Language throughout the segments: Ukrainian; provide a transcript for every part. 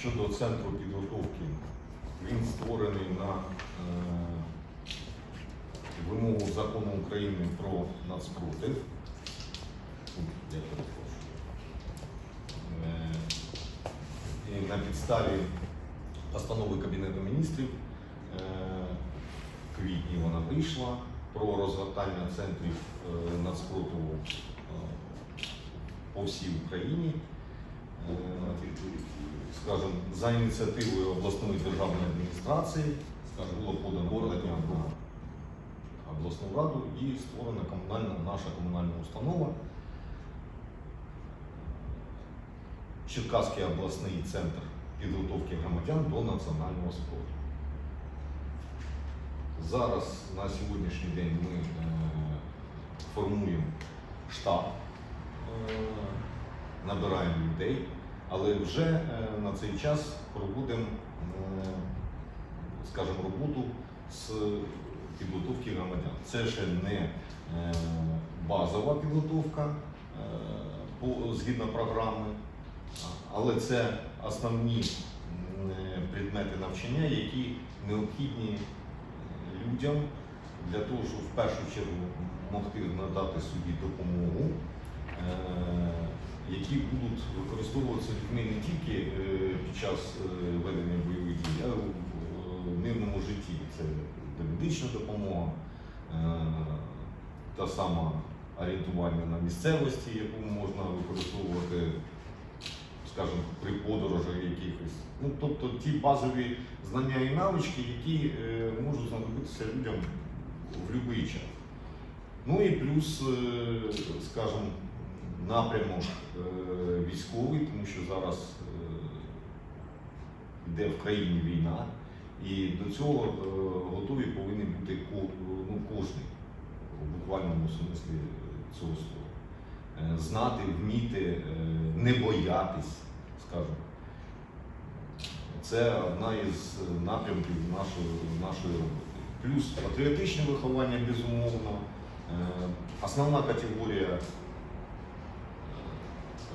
щодо центру підготовки. Він створений на е, вимогу закону України про нацпротив. Я. Е, І на підставі постанови Кабінету міністрів е, в квітні вона вийшла про розгортання центрів нацпротиву по всій Україні. Скажем, за ініціативою обласної державної адміністрації скажем, було подано подання обласну раду і створена комунальна, наша комунальна установа. Черкаський обласний центр підготовки громадян до національного спорту. Зараз на сьогоднішній день ми е, формуємо штаб, е, набираємо людей, але вже е, на цей час проводимо, е, скажімо, роботу з підготовки громадян. Це ще не е, базова підготовка згідно програми, але це основні предмети навчання, які необхідні людям для того, щоб в першу чергу могти надати собі допомогу, які будуть використовуватися людьми не тільки е, під час е, ведення бойових дій, а й в мирному житті. Це медична допомога, е, та сама орієнтування на місцевості, яку можна використовувати, скажімо, при подорожах якихось. Ну, тобто ті базові знання і навички, які е, можуть знадобитися людям в будь-який час. Ну і плюс, е, скажімо, напрямок е, військовий, тому що зараз е, йде в країні війна, і до цього е, готові повинні бути ну, кожен в буквальному смислі цього слова. Знати, вміти, не боятись, скажімо. Це одна із напрямків нашої, нашої роботи. Плюс патріотичне виховання, безумовно. Основна категорія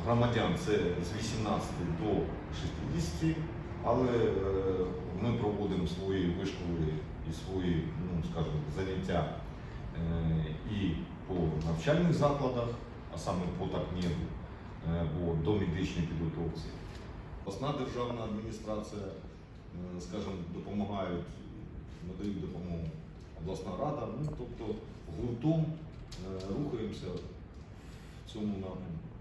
громадян це з 18 до 60, але е, ми проводимо свої вишколи і свої, ну скажімо, заняття е, і по навчальних закладах, а саме по ТАКНЕДу, е, по домедичній підготовці. Обласна державна адміністрація, скажімо, допомагають, надають допомогу обласна рада. Ну, тобто гуртом рухаємося в цьому напрямку.